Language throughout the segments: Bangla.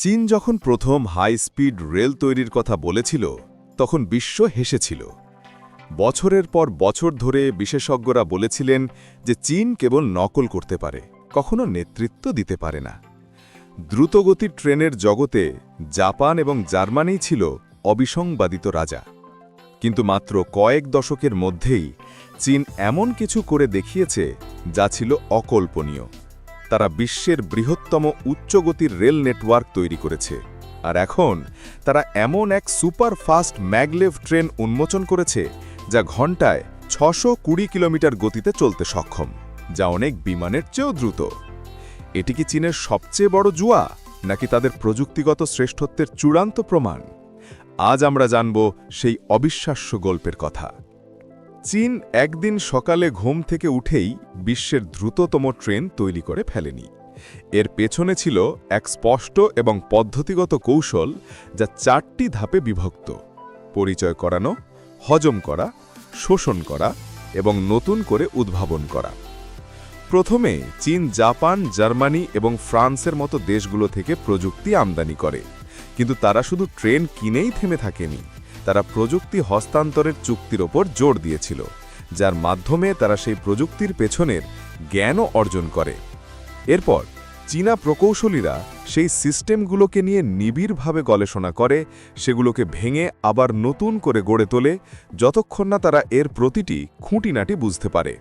চীন যখন প্রথম হাই স্পিড রেল তৈরির কথা বলেছিল, তখন বিশ্ব হেসেছিল। বছরের পর বছর ধরে বিশেষজ্ঞরা বলেছিলেন যে চীন কেবল নকল করতে পারে, কখনো নেতৃত্ব দিতে পারে না। দ্রুতগতির ট্রেনের জগতে জাপান এবং জার্মানি ছিল অবিসংবাদিত রাজা। কিন্তু মাত্র কয়েক দশকের মধ্যেই চীন এমন কিছু করে দেখিয়েছে যা ছিল অকল্পনীয়। তারা বিশ্বের বৃহত্তম উচ্চগতির রেল নেটওয়ার্ক তৈরি করেছে। আর এখন তারা এমন এক সুপার ফাস্ট ম্যাগলেভ ট্রেন উন্মোচন করেছে, যা ঘন্টায় ছশো কুড়ি কিলোমিটার গতিতে চলতে সক্ষম, যা অনেক বিমানের চেয়েও দ্রুত। এটি কি চীনের সবচেয়ে বড় জুয়া, নাকি তাদের প্রযুক্তিগত শ্রেষ্ঠত্বের চূড়ান্ত প্রমাণ? আজ আমরা জানব সেই অবিশ্বাস্য গল্পের কথা। চীন একদিন সকালে ঘুম থেকে উঠেই বিশ্বের দ্রুততম ট্রেন তৈরি করে ফেলেনি। এর পেছনে ছিল এক স্পষ্ট এবং পদ্ধতিগত কৌশল যা চারটি ধাপে বিভক্ত। পরিচয় করানো, হজম করা, শোষণ করা এবং নতুন করে উদ্ভাবন করা। প্রথমে চীন, জাপান, জার্মানি এবং ফ্রান্সের মতো দেশগুলো থেকে প্রযুক্তি আমদানি করে, কিন্তু তারা শুধু ট্রেন কিনেই থেমে থাকেনি। তারা প্রযুক্তি হস্তান্তরের চুক্তির ওপর জোর দিয়েছিল, যার মাধ্যমে তারা সেই প্রযুক্তির পেছনের জ্ঞানও অর্জন করে। এরপর চীনা প্রকৌশলীরা সেই সিস্টেমগুলোকে নিয়ে নিবিড়ভাবে গবেষণা করে, সেগুলোকে ভেঙে আবার নতুন করে গড়ে তোলে, যতক্ষণ না তারা এর প্রতিটি খুঁটিনাটি বুঝতে পারে।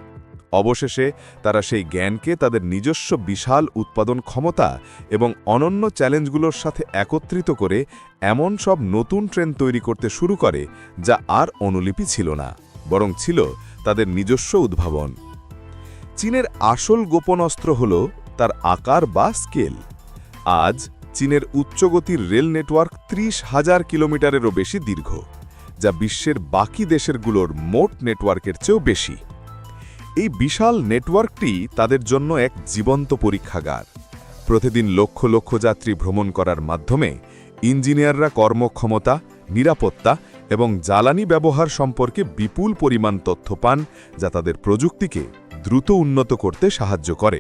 অবশেষে তারা সেই জ্ঞানকে তাদের নিজস্ব বিশাল উৎপাদন ক্ষমতা এবং অনন্য চ্যালেঞ্জগুলোর সাথে একত্রিত করে এমন সব নতুন ট্রেন তৈরি করতে শুরু করে যা আর অনুলিপি ছিল না, বরং ছিল তাদের নিজস্ব উদ্ভাবন। চীনের আসল গোপন অস্ত্র হল তার আকার বা স্কেল। আজ চীনের উচ্চগতির রেল নেটওয়ার্ক ত্রিশ হাজার কিলোমিটারেরও বেশি দীর্ঘ, যা বিশ্বের বাকি দেশেরগুলোর মোট নেটওয়ার্কের চেয়েও বেশি। এই বিশাল নেটওয়ার্কটি তাদের জন্য এক জীবন্ত পরীক্ষাগার। প্রতিদিন লক্ষ লক্ষ যাত্রী ভ্রমণ করার মাধ্যমে ইঞ্জিনিয়াররা কর্মক্ষমতা, নিরাপত্তা এবং জ্বালানি ব্যবহার সম্পর্কে বিপুল পরিমাণ তথ্য পান যা তাদের প্রযুক্তিকে দ্রুত উন্নত করতে সাহায্য করে।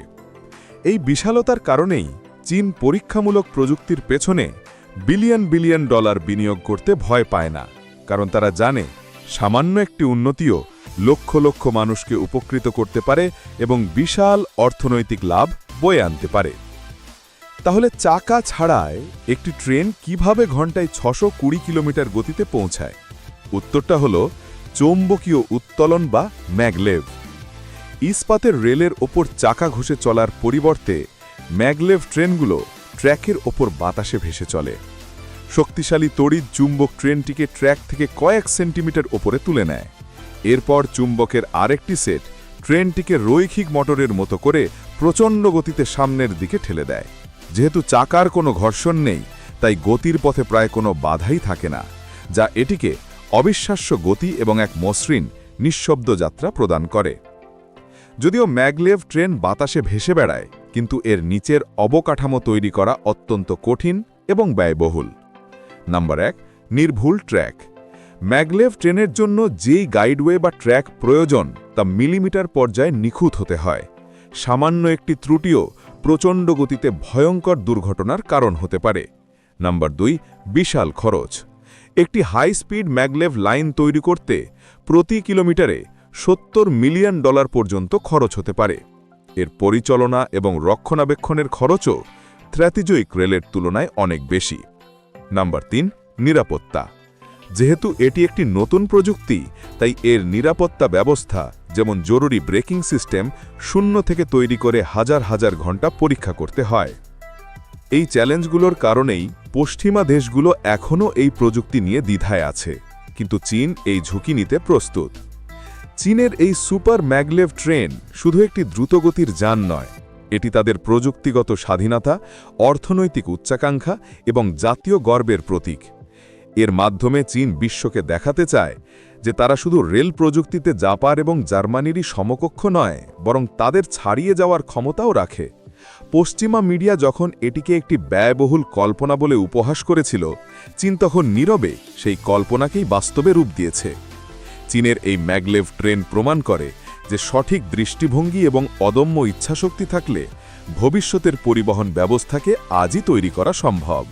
এই বিশালতার কারণেই চীন পরীক্ষামূলক প্রযুক্তির পেছনে বিলিয়ন বিলিয়ন ডলার বিনিয়োগ করতে ভয় পায় না, কারণ তারা জানে সামান্য একটি উন্নতিও লক্ষ লক্ষ মানুষকে উপকৃত করতে পারে এবং বিশাল অর্থনৈতিক লাভ বয়ে আনতে পারে। তাহলে চাকা ছাড়ায় একটি ট্রেন কীভাবে ঘন্টায় ছশো কুড়ি কিলোমিটার গতিতে পৌঁছায়? উত্তরটা হল চৌম্বকীয় উত্তোলন বা ম্যাগলেভ। ইস্পাতের রেলের ওপর চাকা ঘষে চলার পরিবর্তে ম্যাগলেভ ট্রেনগুলো ট্র্যাকের ওপর বাতাসে ভেসে চলে। শক্তিশালী তড়িৎ চুম্বক ট্রেনটিকে ট্র্যাক থেকে কয়েক সেন্টিমিটার ওপরে তুলে নেয়। এরপর চুম্বকের আরেকটি সেট ট্রেনটিকে রৈখিক মোটরের মতো করে প্রচণ্ড গতিতে সামনের দিকে ঠেলে দেয়। যেহেতু চাকার কোনো ঘর্ষণ নেই, তাই গতির পথে প্রায় কোনো বাধাই থাকে না, যা এটিকে অবিশ্বাস্য গতি এবং এক মসৃণ, নিঃশব্দ যাত্রা প্রদান করে। যদিও ম্যাগলেভ ট্রেন বাতাসে ভেসে বেড়ায়, কিন্তু এর নিচের অবকাঠামো তৈরি করা অত্যন্ত কঠিন এবং ব্যয়বহুল। নাম্বার এক, নির্ভুল ট্র্যাক। ম্যাগলেভ ট্রেনের জন্য যেই গাইডওয়ে বা ট্র্যাক প্রয়োজন তা মিলিমিটার পর্যায়ে নিখুঁত হতে হয়। সামান্য একটি ত্রুটিও প্রচণ্ড গতিতে ভয়ঙ্কর দুর্ঘটনার কারণ হতে পারে। নাম্বার দুই, বিশাল খরচ। একটি হাই স্পিড ম্যাগলেভ লাইন তৈরি করতে প্রতি কিলোমিটারে সত্তর মিলিয়ন ডলার পর্যন্ত খরচ হতে পারে। এর পরিচালনা এবং রক্ষণাবেক্ষণের খরচও ত্র্যাতিজয়িক রেলের তুলনায় অনেক বেশি। নাম্বার তিন, নিরাপত্তা। যেহেতু এটি একটি নতুন প্রযুক্তি, তাই এর নিরাপত্তা ব্যবস্থা, যেমন জরুরি ব্রেকিং সিস্টেম, শূন্য থেকে তৈরি করে হাজার হাজার ঘণ্টা পরীক্ষা করতে হয়। এই চ্যালেঞ্জগুলোর কারণেই পশ্চিমা দেশগুলো এখনও এই প্রযুক্তি নিয়ে দ্বিধায় আছে, কিন্তু চীন এই ঝুঁকি নিতে প্রস্তুত। চীনের এই সুপার ম্যাগলেভ ট্রেন শুধু একটি দ্রুতগতির যান নয়, এটি তাদের প্রযুক্তিগত স্বাধীনতা, অর্থনৈতিক উচ্চাকাঙ্ক্ষা এবং জাতীয় গর্বের প্রতীক। এর মাধ্যমে চীন বিশ্বকে দেখাতে চায় যে তারা শুধু রেল প্রযুক্তিতে জাপার এবং জার্মানিরই সমকক্ষ নয়, বরং তাদের ছাড়িয়ে যাওয়ার ক্ষমতাও রাখে। পশ্চিমা মিডিয়া যখন এটিকে একটি ব্যয়বহুল কল্পনা বলে উপহাস করেছিল, চীন তখন নীরবে সেই কল্পনাকেই বাস্তবে রূপ দিয়েছে। চীনের এই ম্যাগলেভ ট্রেন প্রমাণ করে যে সঠিক দৃষ্টিভঙ্গি এবং অদম্য ইচ্ছাশক্তি থাকলে ভবিষ্যতের পরিবহন ব্যবস্থাকে আজই তৈরি করা সম্ভব।